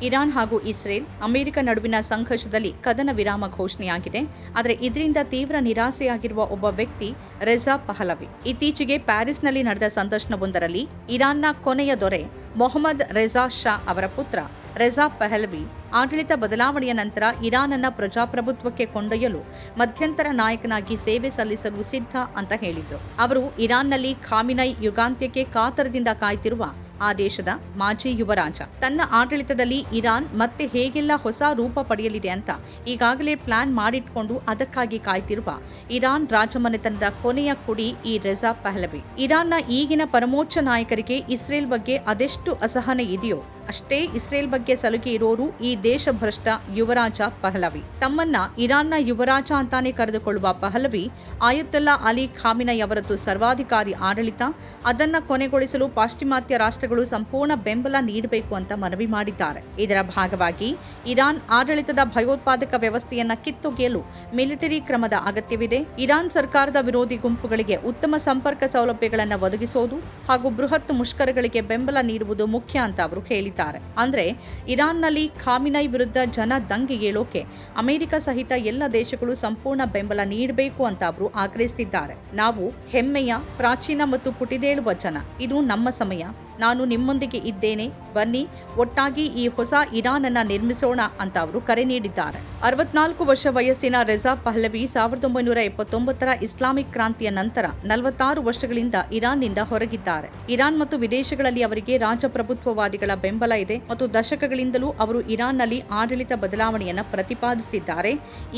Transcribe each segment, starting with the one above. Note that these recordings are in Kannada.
ಇರಾನ್ ಹಾಗೂ ಇಸ್ರೇಲ್ ಅಮೆರಿಕ ನಡುವಿನ ಸಂಘರ್ಷದಲ್ಲಿ ಕದನ ವಿರಾಮ ಘೋಷಣೆಯಾಗಿದೆ. ಆದರೆ ಇದರಿಂದ ತೀವ್ರ ನಿರಾಸೆಯಾಗಿರುವ ಒಬ್ಬ ವ್ಯಕ್ತಿ ರೆಜಾ ಪಹಲವಿ. ಇತ್ತೀಚೆಗೆ ಪ್ಯಾರಿಸ್ನಲ್ಲಿ ನಡೆದ ಸಂದರ್ಶನವೊಂದರಲ್ಲಿ ಇರಾನ್ನ ಕೊನೆಯ ದೊರೆ ಮೊಹಮ್ಮದ್ ರೆಜಾ ಶಾ ಅವರ ಪುತ್ರ ರೆಜಾ ಪಹಲವಿ ಆಡಳಿತ ಬದಲಾವಣೆಯ ನಂತರ ಇರಾನನ್ನ ಪ್ರಜಾಪ್ರಭುತ್ವಕ್ಕೆ ಕೊಂಡೊಯ್ಯಲು ಮಧ್ಯಂತರ ನಾಯಕನಾಗಿ ಸೇವೆ ಸಲ್ಲಿಸಲು ಸಿದ್ಧ ಅಂತ ಹೇಳಿದ್ರು. ಅವರು ಇರಾನ್ನಲ್ಲಿ ಖಾಮಿನೈ ಯುಗಾಂತ್ಯಕ್ಕೆ ಕಾತರದಿಂದ ಕಾಯ್ತಿರುವ ಆ ದೇಶದ ಮಾಜಿ ಯುವರಾಜ. ತನ್ನ ಆಡಳಿತದಲ್ಲಿ ಇರಾನ್ ಮತ್ತೆ ಹೇಗೆಲ್ಲ ಹೊಸ ರೂಪ ಪಡೆಯಲಿದೆ ಅಂತ ಈಗಾಗಲೇ ಪ್ಲಾನ್ ಮಾಡಿಟ್ಕೊಂಡು ಅದಕ್ಕಾಗಿ ಕಾಯ್ತಿರುವ ಇರಾನ್ ರಾಜಮನೆತನದ ಕೊನೆಯ ಕುಡಿ ಈ ರೆಜಾ ಪಹಲವಿ. ಇರಾನ್ನ ಈಗಿನ ಪರಮೋಚ್ಚ ನಾಯಕರಿಗೆ ಇಸ್ರೇಲ್ ಬಗ್ಗೆ ಅದೆಷ್ಟು ಅಸಹನೆ ಇದೆಯೋ ಅಷ್ಟೇ ಇಸ್ರೇಲ್ ಬಗ್ಗೆ ಸಲುಗೆ ಇರೋರು ಈ ದೇಶಭ್ರಷ್ಟ ಯುವರಾಜ ಪಹಲವಿ. ತಮ್ಮನ್ನ ಇರಾನ್ನ ಯುವರಾಜ ಅಂತಾನೆ ಕರೆದುಕೊಳ್ಳುವ ಪಹಲವಿ, ಆಯುತ್ತಲ್ಲಾ ಅಲಿ ಖಾಮಿನೈ ಅವರದ್ದು ಸರ್ವಾಧಿಕಾರಿ ಆಡಳಿತ, ಅದನ್ನ ಕೊನೆಗೊಳಿಸಲು ಪಾಶ್ಚಿಮಾತ್ಯ ರಾಷ್ಟ್ರಗಳು ಸಂಪೂರ್ಣ ಬೆಂಬಲ ನೀಡಬೇಕು ಅಂತ ಮನವಿ ಮಾಡಿದ್ದಾರೆ. ಇದರ ಭಾಗವಾಗಿ ಇರಾನ್ ಆಡಳಿತದ ಭಯೋತ್ಪಾದಕ ವ್ಯವಸ್ಥೆಯನ್ನ ಕಿತ್ತೊಗೆಯಲು ಮಿಲಿಟರಿ ಕ್ರಮದ ಅಗತ್ಯವಿದೆ. ಇರಾನ್ ಸರ್ಕಾರದ ವಿರೋಧಿ ಗುಂಪುಗಳಿಗೆ ಉತ್ತಮ ಸಂಪರ್ಕ ಸೌಲಭ್ಯಗಳನ್ನು ಒದಗಿಸೋದು ಹಾಗೂ ಬೃಹತ್ ಮುಷ್ಕರಗಳಿಗೆ ಬೆಂಬಲ ನೀಡುವುದು ಮುಖ್ಯ ಅಂತ ಅವರು ಹೇಳಿದ್ದಾರೆ. ಅಂದ್ರೆ ಇರಾನ್ನಲ್ಲಿ ಖಾಮಿನೈ ವಿರುದ್ಧ ಜನ ದಂಗೆ ಏಳೋಕೆ ಅಮೆರಿಕ ಸಹಿತ ಎಲ್ಲ ದೇಶಗಳು ಸಂಪೂರ್ಣ ಬೆಂಬಲ ನೀಡಬೇಕು ಅಂತ ಅವರು ಆಗ್ರಹಿಸಿದ್ದಾರೆ ನಾವು ಹೆಮ್ಮೆಯ, ಪ್ರಾಚೀನ ಮತ್ತು ಪುಟಿದೇಳುವ ಜನ. ಇದು ನಮ್ಮ ಸಮಯ. ನಾನು ನಿಮ್ಮೊಂದಿಗೆ ಇದ್ದೇನೆ. ಬನ್ನಿ, ಒಟ್ಟಾಗಿ ಈ ಹೊಸ ಇರಾನ್ ಅನ್ನ ನಿರ್ಮಿಸೋಣ ಅಂತ ಅವರು ಕರೆ ನೀಡಿದ್ದಾರೆ. ಅರವತ್ನಾಲ್ಕು ವರ್ಷ ವಯಸ್ಸಿನ ರೆಜಾ ಪಹ್ಲವಿ ಸಾವಿರದ ಒಂಬೈನೂರ ಎಪ್ಪತ್ತೊಂಬತ್ತರ ಇಸ್ಲಾಮಿಕ್ ಕ್ರಾಂತಿಯ ನಂತರ ನಲವತ್ತಾರು ವರ್ಷಗಳಿಂದ ಇರಾನ್ನಿಂದ ಹೊರಗಿದ್ದಾರೆ. ಇರಾನ್ ಮತ್ತು ವಿದೇಶಗಳಲ್ಲಿ ಅವರಿಗೆ ರಾಜಪ್ರಭುತ್ವವಾದಿಗಳ ಬೆಂಬಲ ಇದೆ ಮತ್ತು ದಶಕಗಳಿಂದಲೂ ಅವರು ಇರಾನ್ನಲ್ಲಿ ಆಡಳಿತ ಬದಲಾವಣೆಯನ್ನು ಪ್ರತಿಪಾದಿಸುತ್ತಿದ್ದಾರೆ.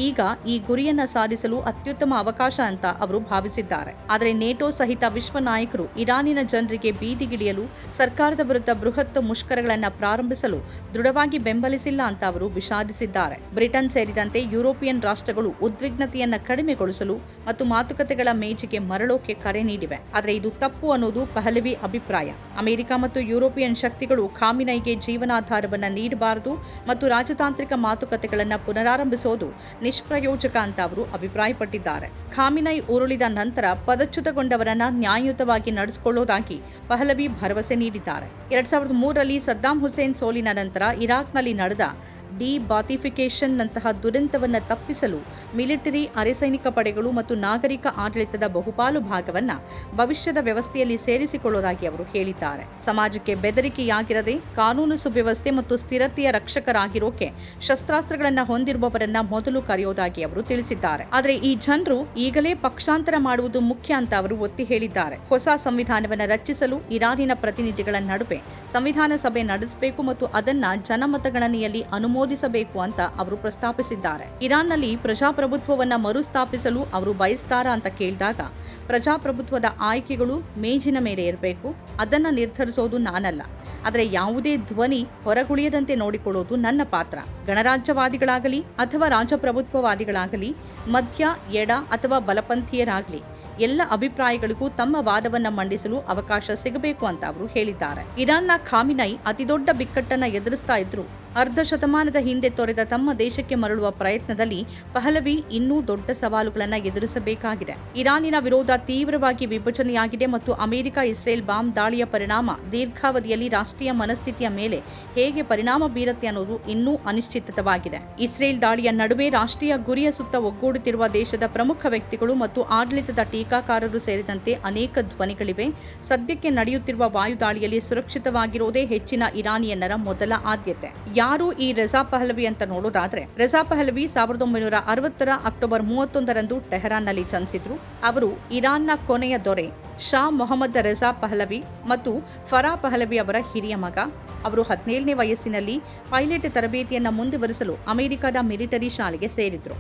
ಈಗ ಈ ಗುರಿಯನ್ನ ಸಾಧಿಸಲು ಅತ್ಯುತ್ತಮ ಅವಕಾಶ ಅಂತ ಅವರು ಭಾವಿಸಿದ್ದಾರೆ. ಆದರೆ ನೇಟೋ ಸಹಿತ ವಿಶ್ವ ನಾಯಕರು ಇರಾನಿನ ಜನರಿಗೆ ಬೀದಿಗಿಳಿಯಲು ಸರ್ಕಾರದ ವಿರುದ್ಧ ಬೃಹತ್ ಮುಷ್ಕರಗಳನ್ನು ಪ್ರಾರಂಭಿಸಲು ದೃಢವಾಗಿ ಬೆಂಬಲಿಸಿಲ್ಲ ಅಂತ ಅವರು ವಿಷಾದಿಸಿದ್ದಾರೆ. ಬ್ರಿಟನ್ ಸೇರಿದಂತೆ ಯುರೋಪಿಯನ್ ರಾಷ್ಟ್ರಗಳು ಉದ್ವಿಗ್ನತೆಯನ್ನು ಕಡಿಮೆಗೊಳಿಸಲು ಮತ್ತು ಮಾತುಕತೆಗಳ ಮೇಜಿಗೆ ಮರಳೋಕೆ ಕರೆ ನೀಡಿವೆ. ಆದರೆ ಇದು ತಪ್ಪು ಅನ್ನೋದು ಪಹಲವಿ ಅಭಿಪ್ರಾಯ. ಅಮೆರಿಕ ಮತ್ತು ಯುರೋಪಿಯನ್ ಶಕ್ತಿಗಳು ಖಾಮಿನೈಗೆ ಜೀವನಾಧಾರವನ್ನು ನೀಡಬಾರದು ಮತ್ತು ರಾಜತಾಂತ್ರಿಕ ಮಾತುಕತೆಗಳನ್ನು ಪುನರಾರಂಭಿಸೋದು ನಿಷ್ಪ್ರಯೋಜಕ ಅಂತ ಅವರು ಅಭಿಪ್ರಾಯಪಟ್ಟಿದ್ದಾರೆ. ಖಾಮಿನೈ ಉರುಳಿದ ನಂತರ ಪದಚ್ಯುತಗೊಂಡವರನ್ನ ನ್ಯಾಯಯುತವಾಗಿ ನಡೆಸಿಕೊಳ್ಳೋದಾಗಿ ಪಹಲವಿ ಭರವಸೆ ನೀಡಿದ್ದಾರೆ. ಎರಡ್ ಸಾವಿರದ ಮೂರರಲ್ಲಿ ಸದ್ದಾಂ ಹುಸೇನ್ ಸೋಲಿನ ನಂತರ ಇರಾಕ್ನಲ್ಲಿ ನಡೆದ ಡಿ ಬಾತಿಫಿಕೇಷನ್ ನಂತಹ ದುರಂತವನ್ನು ತಪ್ಪಿಸಲು ಮಿಲಿಟರಿ ಅರೆಸೈನಿಕ ಪಡೆಗಳು ಮತ್ತು ನಾಗರಿಕ ಆಡಳಿತದ ಬಹುಪಾಲು ಭಾಗವನ್ನು ಭವಿಷ್ಯದ ವ್ಯವಸ್ಥೆಯಲ್ಲಿ ಸೇರಿಸಿಕೊಳ್ಳುವುದಾಗಿ ಅವರು ಹೇಳಿದ್ದಾರೆ. ಸಮಾಜಕ್ಕೆ ಬೆದರಿಕೆಯಾಗಿರದೆ ಕಾನೂನು ಸುವ್ಯವಸ್ಥೆ ಮತ್ತು ಸ್ಥಿರತೆಯ ರಕ್ಷಕರಾಗಿರೋಕೆ ಶಸ್ತ್ರಾಸ್ತ್ರಗಳನ್ನು ಹೊಂದಿರುವವರನ್ನ ಮೊದಲು ಕರೆಯೋದಾಗಿ ಅವರು ತಿಳಿಸಿದ್ದಾರೆ. ಆದರೆ ಈ ಜನರು ಈಗಲೇ ಪಕ್ಷಾಂತರ ಮಾಡುವುದು ಮುಖ್ಯ ಅಂತ ಅವರು ಒತ್ತಿ ಹೇಳಿದ್ದಾರೆ. ಹೊಸ ಸಂವಿಧಾನವನ್ನು ರಚಿಸಲು ಇರಾನಿನ ಪ್ರತಿನಿಧಿಗಳ ನಡುವೆ ಸಂವಿಧಾನ ಸಭೆ ನಡೆಸಬೇಕು ಮತ್ತು ಅದನ್ನ ಜನಮತಗಣನೆಯಲ್ಲಿ ಅನುಮೋದಿಸಬೇಕು ಅಂತ ಅವರು ಪ್ರಸ್ತಾಪಿಸಿದ್ದಾರೆ. ಇರಾನ್ನಲ್ಲಿ ಪ್ರಜಾಪ್ರಭುತ್ವವನ್ನ ಮರುಸ್ಥಾಪಿಸಲು ಅವರು ಬಯಸ್ತಾರಾ ಅಂತ ಕೇಳಿದಾಗ, ಪ್ರಜಾಪ್ರಭುತ್ವದ ಆಯ್ಕೆಗಳು ಮೇಜಿನ ಮೇಲೆ ಇರಬೇಕು, ಅದನ್ನ ನಿರ್ಧರಿಸೋದು ನಾನಲ್ಲ. ಆದರೆ ಯಾವುದೇ ಧ್ವನಿ ಹೊರಗುಳಿಯದಂತೆ ನೋಡಿಕೊಳ್ಳೋದು ನನ್ನ ಪಾತ್ರ. ಗಣರಾಜ್ಯವಾದಿಗಳಾಗಲಿ ಅಥವಾ ರಾಜಪ್ರಭುತ್ವವಾದಿಗಳಾಗಲಿ, ಮಧ್ಯ, ಎಡ ಅಥವಾ ಬಲಪಂಥೀಯರಾಗಲಿ ಎಲ್ಲ ಅಭಿಪ್ರಾಯಗಳಿಗೂ ತಮ್ಮ ವಾದವನ್ನ ಮಂಡಿಸಲು ಅವಕಾಶ ಸಿಗಬೇಕು ಅಂತ ಅವರು ಹೇಳಿದ್ದಾರೆ. ಇರಾನ್ನ ಖಾಮಿನೈ ಅತಿದೊಡ್ಡ ಬಿಕ್ಕಟ್ಟನ್ನ ಎದುರಿಸ್ತಾ ಇದ್ರು. ಅರ್ಧ ಶತಮಾನದ ಹಿಂದೆ ತೊರೆದ ತಮ್ಮ ದೇಶಕ್ಕೆ ಮರಳುವ ಪ್ರಯತ್ನದಲ್ಲಿ ಪಹಲವಿ ಇನ್ನೂ ದೊಡ್ಡ ಸವಾಲುಗಳನ್ನು ಎದುರಿಸಬೇಕಾಗಿದೆ. ಇರಾನಿನ ವಿರೋಧ ತೀವ್ರವಾಗಿ ವಿಭಜನೆಯಾಗಿದೆ ಮತ್ತು ಅಮೆರಿಕ ಇಸ್ರೇಲ್ ಬಾಂಬ್ ದಾಳಿಯ ಪರಿಣಾಮ ದೀರ್ಘಾವಧಿಯಲ್ಲಿ ರಾಷ್ಟ್ರೀಯ ಮನಸ್ಥಿತಿಯ ಮೇಲೆ ಹೇಗೆ ಪರಿಣಾಮ ಬೀರುತ್ತೆ ಅನ್ನೋದು ಇನ್ನೂ ಅನಿಶ್ಚಿತವಾಗಿದೆ. ಇಸ್ರೇಲ್ ದಾಳಿಯ ನಡುವೆ ರಾಷ್ಟ್ರೀಯ ಗುರಿಯ ಸುತ್ತ ಒಗ್ಗೂಡುತ್ತಿರುವ ದೇಶದ ಪ್ರಮುಖ ವ್ಯಕ್ತಿಗಳು ಮತ್ತು ಆಡಳಿತದ ಟೀಕಾಕಾರರು ಸೇರಿದಂತೆ ಅನೇಕ ಧ್ವನಿಗಳಿವೆ. ಸದ್ಯಕ್ಕೆ ನಡೆಯುತ್ತಿರುವ ವಾಯುದಾಳಿಯಲ್ಲಿ ಸುರಕ್ಷಿತವಾಗಿರುವುದೇ ಹೆಚ್ಚಿನ ಇರಾನಿಯನ್ನರ ಮೊದಲ ಆದ್ಯತೆ. ಯಾರು ಈ ರೆಜಾ ಪಹಲವಿ ಅಂತ ನೋಡೋದಾದ್ರೆ, ರೆಜಾ ಪಹಲವಿ ಸಾವಿರದ ಒಂಬೈನೂರ ಅರವತ್ತರ ಅಕ್ಟೋಬರ್ ಮೂವತ್ತೊಂದರಂದು ಟೆಹರಾನ್ನಲ್ಲಿ ಜನಿಸಿದ್ರು. ಅವರು ಇರಾನ್ನ ಕೊನೆಯ ದೊರೆ ಶಾ ಮೊಹಮ್ಮದ್ ರೆಜಾ ಪಹಲವಿ ಮತ್ತು ಫರಾ ಪಹಲವಿ ಅವರ ಹಿರಿಯ ಮಗ. ಅವರು ಹದಿನೇಳನೇ ವಯಸ್ಸಿನಲ್ಲಿ ಪೈಲಟ್ ತರಬೇತಿಯನ್ನು ಮುಂದುವರಿಸಲು ಅಮೆರಿಕದ ಮಿಲಿಟರಿ ಶಾಲೆಗೆ ಸೇರಿದ್ರು.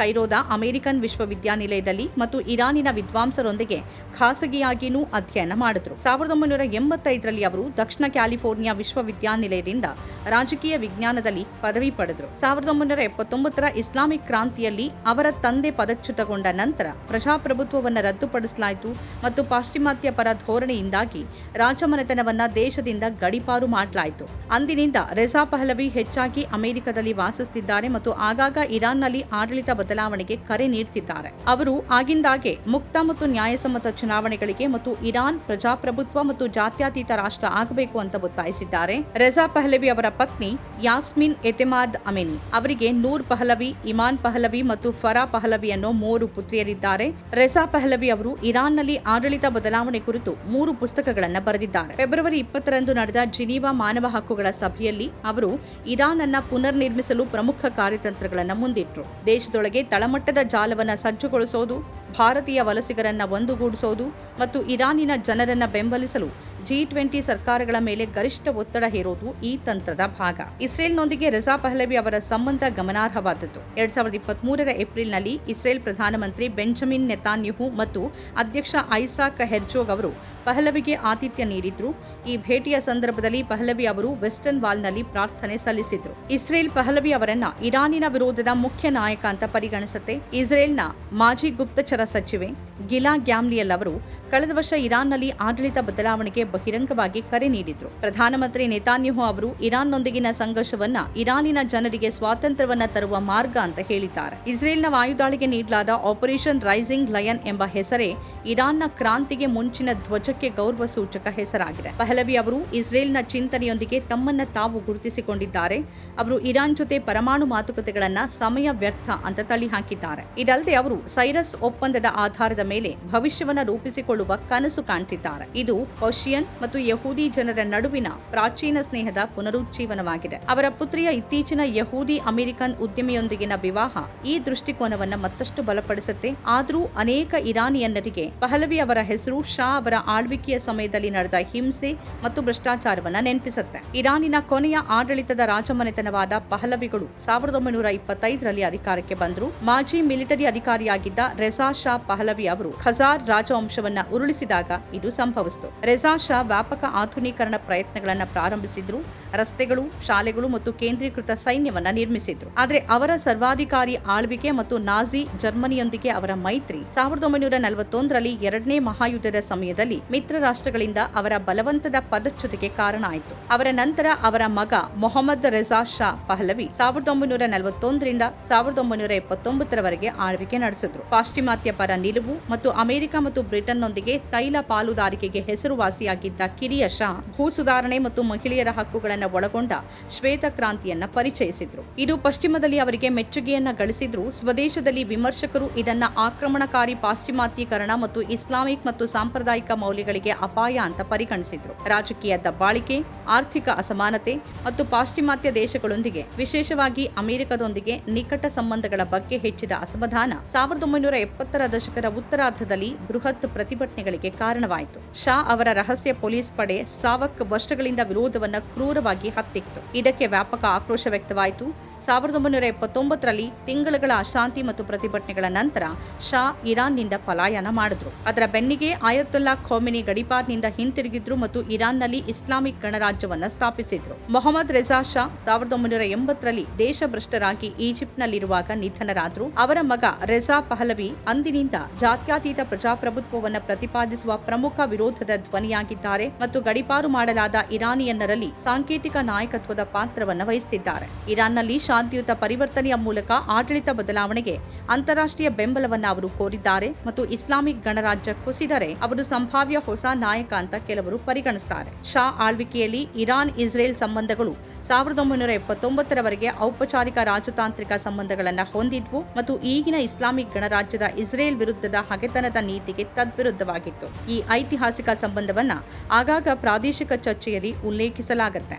ಕೈರೋದ ಅಮೆರಿಕನ್ ವಿಶ್ವವಿದ್ಯಾನಿಲಯದಲ್ಲಿ ಮತ್ತು ಇರಾನಿನ ವಿದ್ವಾಂಸರೊಂದಿಗೆ ಖಾಸಗಿಯಾಗಿಯೂ ಅಧ್ಯಯನ ಮಾಡಿದ್ರು. ಸಾವಿರದ ಒಂಬೈನೂರ ಎಂಬತ್ತೈದರಲ್ಲಿ ಅವರು ದಕ್ಷಿಣ ಕ್ಯಾಲಿಫೋರ್ನಿಯಾ ವಿಶ್ವವಿದ್ಯಾನಿಲಯದಿಂದ ರಾಜಕೀಯ ವಿಜ್ಞಾನದಲ್ಲಿ ಪದವಿ ಪಡೆದರು. ಸಾವಿರದ ಒಂಬೈನೂರ ಎಪ್ಪತ್ತೊಂಬತ್ತರ ಇಸ್ಲಾಮಿಕ್ ಕ್ರಾಂತಿಯಲ್ಲಿ ಅವರ ತಂದೆ ಪದಚ್ಯುತಗೊಂಡ ನಂತರ ಪ್ರಜಾಪ್ರಭುತ್ವವನ್ನು ರದ್ದುಪಡಿಸಲಾಯಿತು ಮತ್ತು ಪಾಶ್ಚಿಮಾತ್ಯ ಪರ ಧೋರಣೆಯಿಂದಾಗಿ ರಾಜಮನೆತನವನ್ನ ದೇಶದಿಂದ ಗಡಿಪಾರು ಮಾಡಲಾಯಿತು. ಅಂದಿನಿಂದ ರೆಜಾ ಪಹಲವಿ ಹೆಚ್ಚಾಗಿ ಅಮೆರಿಕದಲ್ಲಿ ವಾಸಿಸುತ್ತಿದ್ದಾರೆ ಮತ್ತು ಆಗಾಗ ಇರಾನ್ನಲ್ಲಿ ಆಡಳಿತ ಬದಲಾವಣೆಗೆ ಕರೆ ನೀಡುತ್ತಿದ್ದಾರೆ ಅವರು ಆಗಿಂದಾಗೆ ಮುಕ್ತ ಮತ್ತು ನ್ಯಾಯಸಮ್ಮತ ಚುನಾವಣೆಗಳಿಗೆ ಮತ್ತು ಇರಾನ್ ಪ್ರಜಾಪ್ರಭುತ್ವ ಮತ್ತು ಜಾತ್ಯತೀತ ರಾಷ್ಟ್ರ ಆಗಬೇಕು ಅಂತ ಒತ್ತಾಯಿಸಿದ್ದಾರೆ. ರೆಜಾ ಪಹಲವಿ ಅವರ ಪತ್ನಿ ಯಾಸ್ಮಿನ್ ಎತೆಮಾದ್ ಅಮೆನಿ ಅವರಿಗೆ ನೂರ್ ಪಹಲವಿ, ಇಮಾನ್ ಪಹಲವಿ ಮತ್ತು ಫರಾ ಪಹಲವಿ ಅನ್ನೋ ಮೂರು ಪುತ್ರಿಯರಿದ್ದಾರೆ. ರೆಜಾ ಪಹಲವಿ ಅವರು ಇರಾನ್ನಲ್ಲಿ ಆಡಳಿತ ಬದಲಾವಣೆ ಕುರಿತು ಮೂರು ಪುಸ್ತಕಗಳನ್ನು ಬರೆದಿದ್ದಾರೆ. ಫೆಬ್ರವರಿ ಇಪ್ಪತ್ತರಂದು ನಡೆದ ಜಿನೀವಾ ಮಾನವ ಹಕ್ಕುಗಳ ಸಭೆಯಲ್ಲಿ ಅವರು ಇರಾನ್ ಅನ್ನ ಪುನರ್ ನಿರ್ಮಿಸಲು ಪ್ರಮುಖ ಕಾರ್ಯತಂತ್ರಗಳನ್ನು ಮುಂದಿಟ್ಟರು ದೇಶದೊಳಗೆ ತಳಮಟ್ಟದ ಜಾಲವನ್ನ ಸಜ್ಜುಗೊಳಿಸೋದು ಭಾರತೀಯ ವಲಸಿಗರನ್ನ ಒಂದುಗೂಡಿಸೋದು ಮತ್ತು ಇರಾನಿನ ಜನರನ್ನ ಬೆಂಬಲಿಸಲು ಜಿ ಟ್ವೆಂಟಿ ಸರ್ಕಾರಗಳ ಮೇಲೆ ಗರಿಷ್ಠ ಒತ್ತಡ ಹೇರೋದು ಈ ತಂತ್ರದ ಭಾಗ. ಇಸ್ರೇಲ್ನೊಂದಿಗೆ ರೆಜಾ ಪಹಲವಿ ಅವರ ಸಂಬಂಧ ಗಮನಾರ್ಹವಾದದ್ದು. ಎರಡ್ ಸಾವಿರದ ಇಪ್ಪತ್ತ್ ಮೂರರ ಏಪ್ರಿಲ್ನಲ್ಲಿ ಇಸ್ರೇಲ್ ಪ್ರಧಾನಮಂತ್ರಿ ಬೆಂಜಮಿನ್ ನೆತಾನ್ಯಹು ಮತ್ತು ಅಧ್ಯಕ್ಷ ಐಸಾಕ್ ಹೆರ್ಜೋಗ್ ಅವರು ಪಹಲವಿಗೆ ಆತಿಥ್ಯ ನೀಡಿದ್ರು. ಈ ಭೇಟಿಯ ಸಂದರ್ಭದಲ್ಲಿ ಪಹಲವಿ ಅವರು ವೆಸ್ಟರ್ನ್ ವಾಲ್ನಲ್ಲಿ ಪ್ರಾರ್ಥನೆ ಸಲ್ಲಿಸಿದ್ರು. ಇಸ್ರೇಲ್ ಪಹಲವಿ ಅವರನ್ನ ಇರಾನಿನ ವಿರೋಧದ ಮುಖ್ಯ ನಾಯಕ ಅಂತ ಪರಿಗಣಿಸುತ್ತೆ. ಇಸ್ರೇಲ್ನ ಮಾಜಿ ಗುಪ್ತಚರ ಸಚಿವೆ ಗಿಲಾ ಗ್ಯಾಮ್ಲಿಯಲ್ ಅವರು ಕಳೆದ ವರ್ಷ ಇರಾನ್ನಲ್ಲಿ ಆಡಳಿತ ಬದಲಾವಣೆಗೆ ಬಹಿರಂಗವಾಗಿ ಕರೆ ನೀಡಿದ್ರು. ಪ್ರಧಾನಮಂತ್ರಿ ನೆತಾನ್ಯಹು ಅವರು ಇರಾನ್ನೊಂದಿಗಿನ ಸಂಘರ್ಷವನ್ನ ಇರಾನಿನ ಜನರಿಗೆ ಸ್ವಾತಂತ್ರ್ಯವನ್ನ ತರುವ ಮಾರ್ಗ ಅಂತ ಹೇಳಿದ್ದಾರೆ. ಇಸ್ರೇಲ್ನ ವಾಯುದಾಳಿಗೆ ನೀಡಲಾದ ಆಪರೇಷನ್ ರೈಸಿಂಗ್ ಲಯನ್ ಎಂಬ ಹೆಸರೇ ಇರಾನ್ನ ಕ್ರಾಂತಿಗೆ ಮುಂಚಿನ ಧ್ವಜಕ್ಕೆ ಗೌರವ ಸೂಚಕ ಹೆಸರಾಗಿದೆ. ಪಹಲವಿ ಅವರು ಇಸ್ರೇಲ್ನ ಚಿಂತನೆಯೊಂದಿಗೆ ತಮ್ಮನ್ನ ತಾವು ಗುರುತಿಸಿಕೊಂಡಿದ್ದಾರೆ. ಅವರು ಇರಾನ್ ಜೊತೆ ಪರಮಾಣು ಮಾತುಕತೆಗಳನ್ನ ಸಮಯ ವ್ಯರ್ಥ ಅಂತ ತಳ್ಳಿ ಹಾಕಿದ್ದಾರೆ ಇದಲ್ಲದೆ ಅವರು ಸೈರಸ್ ಒಪ್ಪಂದದ ಆಧಾರದ ಮೇಲೆ ಭವಿಷ್ಯವನ್ನ ರೂಪಿಸಿಕೊಳ್ಳುವ ಕನಸು ಕಾಣ್ತಿದ್ದಾರೆ. ಇದು ಪರ್ಷಿಯನ್ ಮತ್ತು ಯಹೂದಿ ಜನರ ನಡುವಿನ ಪ್ರಾಚೀನ ಸ್ನೇಹದ ಪುನರುಜ್ಜೀವನವಾಗಿದೆ. ಅವರ ಪುತ್ರಿಯ ಇತ್ತೀಚಿನ ಯಹೂದಿ ಅಮೆರಿಕನ್ ಉದ್ಯಮಿಯೊಂದಿಗಿನ ವಿವಾಹ ಈ ದೃಷ್ಟಿಕೋನವನ್ನ ಮತ್ತಷ್ಟು ಬಲಪಡಿಸುತ್ತೆ. ಆದರೂ ಅನೇಕ ಇರಾನಿಯನ್ನರಿಗೆ ಪಹಲವಿ ಅವರ ಹೆಸರು ಶಾ ಅವರ ಆಳ್ವಿಕೆಯ ಸಮಯದಲ್ಲಿ ನಡೆದ ಹಿಂಸೆ ಮತ್ತು ಭ್ರಷ್ಟಾಚಾರವನ್ನ ನೆನಪಿಸುತ್ತೆ. ಇರಾನಿನ ಕೊನೆಯ ಆಡಳಿತದ ರಾಜಮನೆತನವಾದ ಪಹಲವಿಗಳು ಸಾವಿರದ ಒಂಬೈನೂರ ಇಪ್ಪತ್ತೈದರಲ್ಲಿ ಅಧಿಕಾರಕ್ಕೆ ಬಂದರು. ಮಾಜಿ ಮಿಲಿಟರಿ ಅಧಿಕಾರಿಯಾಗಿದ್ದ ರೆಸಾ ಶಾ ಪಹಲವಿ ಅವರು ಖಜಾರ್ ರಾಜವಂಶವನ್ನ ಉರುಳಿಸಿದಾಗ ಇದು ಸಂಭವಿಸಿತು. ರೆಜಾ ಶಾ ವ್ಯಾಪಕ ಆಧುನೀಕರಣ ಪ್ರಯತ್ನಗಳನ್ನ ಪ್ರಾರಂಭಿಸಿದ್ರು. ರಸ್ತೆಗಳು, ಶಾಲೆಗಳು ಮತ್ತು ಕೇಂದ್ರೀಕೃತ ಸೈನ್ಯವನ್ನ ನಿರ್ಮಿಸಿದ್ರು. ಆದರೆ ಅವರ ಸರ್ವಾಧಿಕಾರಿ ಆಳ್ವಿಕೆ ಮತ್ತು ನಾಜಿ ಜರ್ಮನಿಯೊಂದಿಗೆ ಅವರ ಮೈತ್ರಿ ಸಾವಿರದ ಒಂಬೈನೂರ ನಲವತ್ತೊಂದರಲ್ಲಿ ಎರಡನೇ ಮಹಾಯುದ್ಧದ ಸಮಯದಲ್ಲಿ ಮಿತ್ರ ರಾಷ್ಟ್ರಗಳಿಂದ ಅವರ ಬಲವಂತದ ಪದಚ್ಯುತಿಗೆ ಕಾರಣ ಆಯಿತು. ಅವರ ನಂತರ ಅವರ ಮಗ ಮೊಹಮ್ಮದ್ ರೆಜಾ ಶಾ ಪಹಲವಿ ಸಾವಿರದ ಒಂಬೈನೂರ ನಲವತ್ತೊಂದರಿಂದ ಸಾವಿರದ ಒಂಬೈನೂರ ಎಪ್ಪತ್ತೊಂಬತ್ತರವರೆಗೆ ಆಳ್ವಿಕೆ ನಡೆಸಿದ್ರು. ಪಾಶ್ಚಿಮಾತ್ಯ ಪರ ನಿಲುವು ಮತ್ತು ಅಮೆರಿಕ ಮತ್ತು ಬ್ರಿಟನ್ನೊಂದಿಗೆ ತೈಲ ಪಾಲುದಾರಿಕೆಗೆ ಹೆಸರುವಾಸಿಯಾಗಿದ್ದ ಕಿರಿಯ ಶಾ, ಭೂ ಸುಧಾರಣೆ ಮತ್ತು ಮಹಿಳೆಯರ ಹಕ್ಕುಗಳನ್ನು ಒಳಗೊಂಡ ಶ್ವೇತ ಕ್ರಾಂತಿಯನ್ನ ಪರಿಚಯಿಸಿದ್ರು. ಇದು ಪಶ್ಚಿಮದಲ್ಲಿ ಅವರಿಗೆ ಮೆಚ್ಚುಗೆಯನ್ನ ಗಳಿಸಿದ್ರು. ಸ್ವದೇಶದಲ್ಲಿ ವಿಮರ್ಶಕರು ಇದನ್ನ ಆಕ್ರಮಣಕಾರಿ ಪಾಶ್ಚಿಮಾತ್ಯೀಕರಣ ಮತ್ತು ಇಸ್ಲಾಮಿಕ್ ಮತ್ತು ಸಾಂಪ್ರದಾಯಿಕ ಮೌಲ್ಯಗಳಿಗೆ ಅಪಾಯ ಅಂತ ಪರಿಗಣಿಸಿದ್ರು. ರಾಜಕೀಯ ದಬ್ಬಾಳಿಕೆ, ಆರ್ಥಿಕ ಅಸಮಾನತೆ ಮತ್ತು ಪಾಶ್ಚಿಮಾತ್ಯ ದೇಶಗಳೊಂದಿಗೆ, ವಿಶೇಷವಾಗಿ ಅಮೆರಿಕದೊಂದಿಗೆ ನಿಕಟ ಸಂಬಂಧಗಳ ಬಗ್ಗೆ ಹೆಚ್ಚಿದ ಅಸಮಾಧಾನ. ಸಾವಿರದ ಒಂಬೈನೂರ ಎಪ್ಪತ್ತರ ದಶಕದ ಉತ್ತರಾರ್ಧದಲ್ಲಿ ಬೃಹತ್ ಪ್ರತಿಭಟನೆಗಳಿಗೆ ಕಾರಣವಾಯಿತು. ಶಾ ಅವರ ರಹಸ್ಯ ಪೊಲೀಸ್ ಪಡೆ ಸಾವಕ್ ವರ್ಷಗಳಿಂದ ವಿರೋಧವನ್ನ ಕ್ರೂರವಾಗಿ ಹತ್ತಿತ್ತು. ಇದಕ್ಕೆ ವ್ಯಾಪಕ ಆಕ್ರೋಶ ವ್ಯಕ್ತವಾಯಿತು. ಸಾವಿರದ ಒಂಬೈನೂರ ಎಪ್ಪತ್ತೊಂಬತ್ತರಲ್ಲಿ ತಿಂಗಳುಗಳ ಅಶಾಂತಿ ಮತ್ತು ಪ್ರತಿಭಟನೆಗಳ ನಂತರ ಶಾ ಇರಾನ್ನಿಂದ ಪಲಾಯನ ಮಾಡಿದ್ರು. ಅದರ ಬೆನ್ನಿಗೆ ಆಯತುಲ್ಲಾ ಖೋಮಿನಿ ಗಡಿಪಾರ್ನಿಂದ ಹಿಂತಿರುಗಿದ್ರು ಮತ್ತು ಇರಾನ್ನಲ್ಲಿ ಇಸ್ಲಾಮಿಕ್ ಗಣರಾಜ್ಯವನ್ನು ಸ್ಥಾಪಿಸಿದ್ರು. ಮೊಹಮ್ಮದ್ ರೆಜಾ ಶಾ ಸಾವಿರದ ಒಂಬೈನೂರ ಎಂಬತ್ತರಲ್ಲಿ ದೇಶಭ್ರಷ್ಟರಾಗಿ ಈಜಿಪ್ಟ್ನಲ್ಲಿರುವಾಗ ನಿಧನರಾದ್ರು. ಅವರ ಮಗ ರೆಜಾ ಪಹಲವಿ ಅಂದಿನಿಂದ ಜಾತ್ಯಾತೀತ ಪ್ರಜಾಪ್ರಭುತ್ವವನ್ನ ಪ್ರತಿಪಾದಿಸುವ ಪ್ರಮುಖ ವಿರೋಧದ ಧ್ವನಿಯಾಗಿದ್ದಾರೆ ಮತ್ತು ಗಡಿಪಾರು ಮಾಡಲಾದ ಇರಾನಿಯನ್ನರಲ್ಲಿ ಸಾಂಕೇತಿಕ ನಾಯಕತ್ವದ ಪಾತ್ರವನ್ನು ವಹಿಸುತ್ತಿದ್ದಾರೆ ಇರಾನ್ನಲ್ಲಿ ಶಾಂತಿಯುತ ಪರಿವರ್ತನೆಯ ಮೂಲಕ ಆಡಳಿತ ಬದಲಾವಣೆಗೆ ಅಂತಾರಾಷ್ಟ್ರೀಯ ಬೆಂಬಲವನ್ನು ಅವರು ಕೋರಿದ್ದಾರೆ ಮತ್ತು ಇಸ್ಲಾಮಿಕ್ ಗಣರಾಜ್ಯ ಕುಸಿದರೆ ಅವರು ಸಂಭಾವ್ಯ ಹೊಸ ನಾಯಕ ಅಂತ ಕೆಲವರು ಪರಿಗಣಿಸುತ್ತಾರೆ ಶಾ ಆಳ್ವಿಕೆಯಲ್ಲಿ ಇರಾನ್, ಇಸ್ರೇಲ್ ಸಂಬಂಧಗಳು ಸಾವಿರದ ಒಂಬೈನೂರ ಎಪ್ಪತ್ತೊಂಬತ್ತರವರೆಗೆ ಔಪಚಾರಿಕ ರಾಜತಾಂತ್ರಿಕ ಸಂಬಂಧಗಳನ್ನು ಹೊಂದಿದ್ವು ಮತ್ತು ಈಗಿನ ಇಸ್ಲಾಮಿಕ್ ಗಣರಾಜ್ಯದ ಇಸ್ರೇಲ್ ವಿರುದ್ಧದ ಹಗೆತನದ ನೀತಿಗೆ ತದ್ವಿರುದ್ಧವಾಗಿತ್ತು. ಈ ಐತಿಹಾಸಿಕ ಸಂಬಂಧವನ್ನ ಆಗಾಗ ಪ್ರಾದೇಶಿಕ ಚರ್ಚೆಯಲ್ಲಿ ಉಲ್ಲೇಖಿಸಲಾಗುತ್ತೆ.